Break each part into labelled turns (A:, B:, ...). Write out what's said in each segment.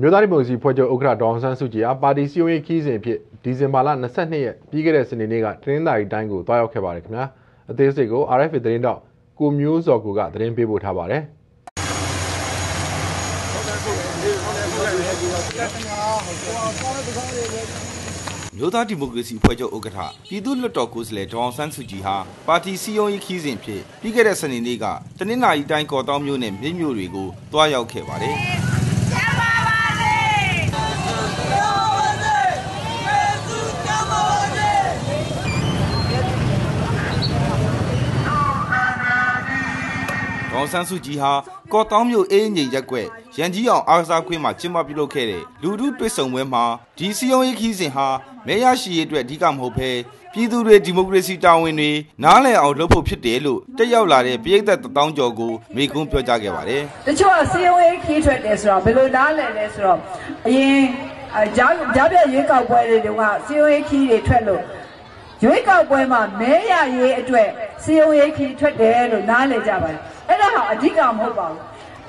A: မြို့သားဒီမိုကရေစီဖွဲ့ချုပ်ဥက္ကဋ္ဌဒေါအောင်ဆန်းစုကြည်အားပါတီစည်းရုံးရေးခီးစဉ်ဖြစ်ဒီဇင်ဘာလ22ရက်ပြီးခဲ့တဲ့စနေနေ့ကတင်းသာရီတိုင်းကိုတွားရောက်ခဲ့ပါတယ်ခင်ဗျာအသေးစိတ်ကို RFA သတင်းတောက်ကိုမျိုးစော်ကိုကသတင်းပေးပို့ထားပါတယ်
B: မြို့သားဒီမိုကရေစီအဖွဲ့ချုပ်ဥက္ကဋ္ဌပြည်သူ့လွှတ်တော်ကိုယ်စားလှယ်ဒေါအောင်ဆန်းစုကြည်ဟာပါတီစည်းရုံးရေးခီးစဉ်ဖြစ်ပြီးခဲ့တဲ့စနေနေ့ကတနင်္လာရီတိုင်းကော်တောင်းမြို့နယ်မြိတ်မြို့တွေကိုတွားရောက်ခဲ့ပါတယ် ဒေါ်ဆန်းစုကြည်ဟာကော်တောင်းမြို့အေးငိမ်ရက်ကွက်ရန်ကြီးအောင်အားကစားခွင်းမှာကျင်းပပြုလုပ်ခဲ့တဲ့လူထုတွေ့ဆုံပွဲမှာဒီစီယုံရေးခီးစဉ်ဟာမဲရရှိရေးအတွက်အဓိကမဟုတ်ဘဲပြည်သူတွေဒီမိုကရေစီတာဝန်တွေနားလည်အောင်လုပ်ဖို့ဖြစ်တယ်လို့တက်ရောက်လာတဲ့ပြည်သက်တထောင်ကျော်ကိုမိကုန်းပြောကြားခဲ့ပါတယ်
C: တချို့ကစီယုံရေးခီးထွက်တယ်ဆိုတော့ဘယ်လိုနားလည်လဲဆိုတော့အရင်အကြားကြားပြရွေးကောက်ပွဲတွေတုန်းကစီယုံရေးခီးတွေထွက်လို့ရွေးကောက်ပွဲမှာမဲရရေးအတွက်စီယုံရေးခီးထွက်တယ်လို့နားလည်ကြပါတယ် အဲ့ဒါဟာအဓိကမဟုတ်ပါဘူး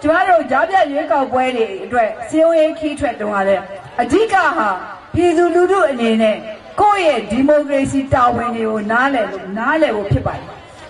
C: ကျမတို့ကြားပြရွေးကောက်ပွဲတွေအတွက်စီယုံရေးခီးထွက်တုန်းကလည်းအဓိကဟာပြည်သူလူထုအနေနဲ့ကိုယ့်ရဲ့ဒီမိုကရေစီတာဝန်တွေကိုနားလည်လို့နားလည်ဖို့ဖြစ်ပါတယ်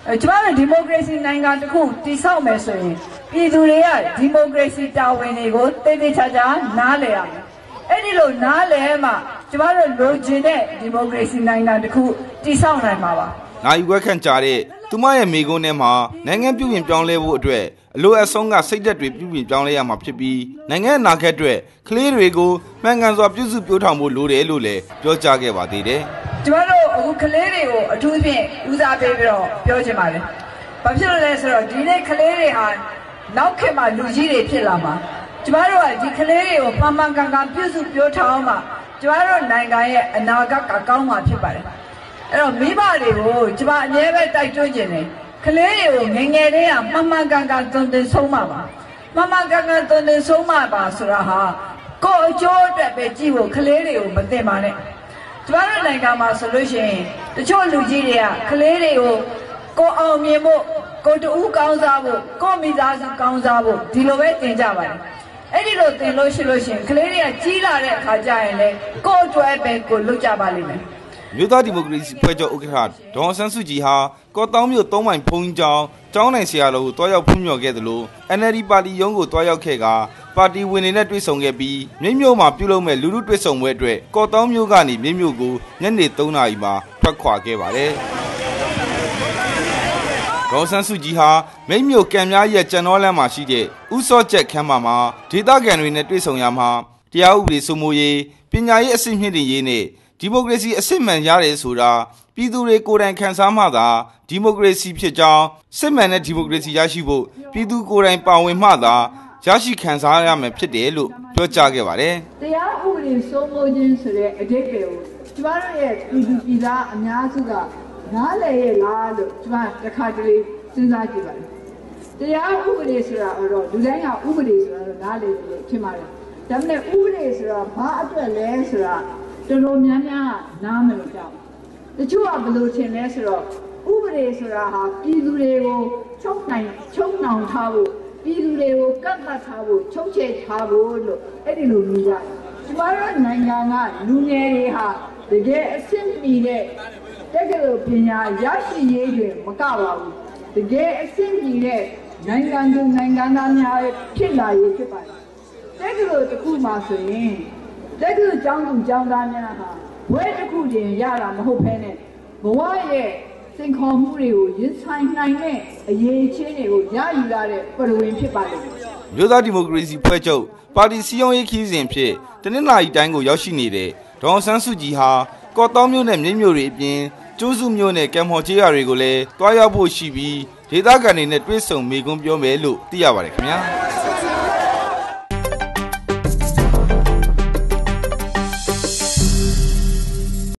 C: အဲကျမတို့ဒီမိုကရေစီနိုင်ငံတစ်ခုတည်ဆောက်မယ်ဆိုရင်ပြည်သူတွေကဒီမိုကရေစီတာဝန်တွေကိုတည်တည်ချာချာနားလည်ရမယ်အဲ့ဒီလိုနားလည်မှကျမတို့လိုချင်တဲ့ဒီမိုကရေစီနိုင်ငံတစ်ခုတည်ဆောက်နိုင်မှာပါ
B: နိုင်ဝက်ခန့်ကြာတဲ့ သူမရဲ့မိကုန်းထဲမှာနိုင်ငံပြုပြင်ပြောင်းလဲဖို့အတွက်အလိုအဆုံးကစိတ်သက်တွေပြုပြင်ပြောင်းလဲရမှာဖြစ်ပြီးနိုင်ငံအနာဂတ်အတွက်ကလေးတွေကိုမှန်ကန်စွာပြုစုပြောင်းထောင်ဖို့လိုတယ်လို့လည်းပြောကြားခဲ့ပါသေးတယ်
C: ကျမတို့အခုကလေးတွေကိုအထူးဖြင့်ဦးစားပေးပြီးတော့ပြောချင်ပါတယ်။ဘာဖြစ်လို့လဲဆိုတော့ဒီနေ့ကလေးတွေဟာနောက်ခေတ်မှာလူကြီးတွေဖြစ်လာမှာကျမတို့ကဒီကလေးတွေကိုမှန်မှန်ကန်ကန်ပြုစုပြောထားအောင်မှကျမတို့နိုင်ငံရဲ့အနာဂတ်ကကောင်းမှာဖြစ်ပါတယ်။ အဲ့တော့မိဘတွေကိုကျမအမြဲပဲတိုက်တွန်းခြင်းတယ်။ကလေးတွေကိုငယ်ငယ်လေးကမှန်မှန်ကန်ကန်သွန်သင်ဆုံးမှာပါ။မှန်မှန်ကန်ကန်သွန်သင်ဆုံးမှာပါဆိုတာဟာကိုယ့်အကျိုးအတွက်ပဲကြည့်ဖို့ကလေးတွေကိုမသိပါနဲ့။ကျမတို့နိုင်ငံမှာဆိုလို့ရှိရင်တချို့လူကြီးတွေကကလေးတွေကိုကိုအောင်မြင်ဖို့ကိုတူးကောင်းစားဖို့ကိုမိသားစုကောင်းစားဖို့ဒီလိုပဲသင်ကြပါတယ်အဲ့ဒီလိုသင်လို့ရှိလို့ရှိရင်ကလေးတွေကကြီးလာတဲ့အခါကျရင်လေကိုယ့်အတွက်ပဲကိုလုပ်ကြပါလိမ့်မယ်
B: မြို့သားဒီမိုကရေစီဖွဲ့ချုပ်ဥက္ကဋ္ဌဒေါအောင်ဆန်းစုကြည်ဟာကော့တောင်းမြို့သုံးမိုင်ဖုံးကျောင်းကျောင်းနိုင်ဆရာတော်ကိုတွားရောက်ဖွင့်မြော်ခဲ့သလို NLD ပါတီရုံးကိုတွားရောက်ခဲ့ကပါတီဝင်တွေနဲ့တွေ့ဆုံခဲ့ပြီးမြိတ်မြို့မှာပြုလုပ်မဲ့လူလူတွေ့ဆုံပွဲအတွက်ကော့တောင်းမြို့ကနေမြိတ်မြို့ကိုညနေ3နာရီမှာထွက်ခွာခဲ့ပါတယ်ဒေါ်ဆန်းစုကြည်ဟာမိတ်မြို့ကံများရဲ့ကျန်တော်လမ်းမှာရှိတဲ့ဥစောကျက်ခန်းမမှာဒေသခံတွေနဲ့တွေ့ဆုံရမှာတရားဥပဒေစိုးမိုးရေးပညာရေးအဆင့်မြင့်တင်ရေးနဲ့ ဒီမိုကရေစီအစစ်မှန်ရတယ်ဆိုတာပြည်သူတွေကိုယ်တိုင်ခံစားမှသာဒီမိုကရေစီဖြစ်ကြောင်းစစ်မှန်တဲ့ဒီမိုကရေစီရရှိဖို့ပြည်သူကိုယ်တိုင်ပါဝင်မှသာရရှိခံစားရမယ်ဖြစ်တယ်လို့ပြောကြားခဲ့ပါတယ်
D: တရားဥပဒေစိုးမိုးခြင်းဆိုတဲ့အဓိပ္ပာယ်ကိုကျမတို့ရဲ့ပြည်သူပြည်သားအများစုကနားလည်ရဲ့လားလို့ကျမတစ်ခါတလေစဉ်းစားကြည့်ပါတယ်။တရားဥပဒေဆိုတာတော့လူတိုင်းကဥပဒေဆိုတာတော့နားလည်တယ်လို့ထင်ပါတယ်။ဒါပေမဲ့ဥပဒေဆိုတာဘာအတွက်လဲဆိုတာ တော်တော်များများကနားမလည်ကြဘူး။တချို့ကဘယ်လိုထင်လဲဆိုတော့ဥပဒေဆိုတာဟာပြည်သူတွေကိုချုပ်နိုင်ချုပ်နှောင်ထားဖို့ပြည်သူတွေကိုကတ်သတ်ထားဖို့ချုပ်ချယ်ထားဖို့လို့အဲ့ဒီလိုမြင်ကြတယ်။ကျမတို့နိုင်ငံကလူငယ်တွေဟာတကယ်အဆင့်မီတဲ့တက္ကသိုလ်ပညာရရှိရေးတွေမကပါဘူး။တကယ်အဆင့်မီတဲ့နိုင်ငံသူနိုင်ငံသားများဖြစ်လာရေးဖြစ်ပါတယ်။တက္ကသိုလ်တစ်ခုမှဆိုရင် တက္ကသိုလ်ကျောင်းသူကျောင်းသားများဟာဘွဲတစ်ခုတင်ရတာမဟုတ်ဘဲနဲ့ဘဝရဲ့စင်ခေါ်မှုတွေကိုရင်ဆိုင်နိုင်တဲ့အရေးချင်းတွေကိုရယူရတဲ့ပရဝင်းဖြစ်ပါလိမ့်မယ်
B: မြို့သားဒီမိုကရေစီဖွဲ့ချုပ်ပါတီစည်းရုံးရေးခီးစဉ်ဖြစ်တနင်္လာရီတိုင်းကိုရောက်ရှိနေတဲ့ဒေါအောင်ဆန်းစုကြည်ဟာကော့တောင်းမြို့နယ်မြိတ်မြို့တွေအပြင်ကျိုးစုမြို့နယ်ကံမော်ချေးရွာတွေကိုလည်းတွားရောက်ဖို့ရှိပြီးဒေသခံတွေနဲ့တွေ့ဆုံမေကွန်းပြောမယ်လို့သိရပါတယ်ခင်ဗျာ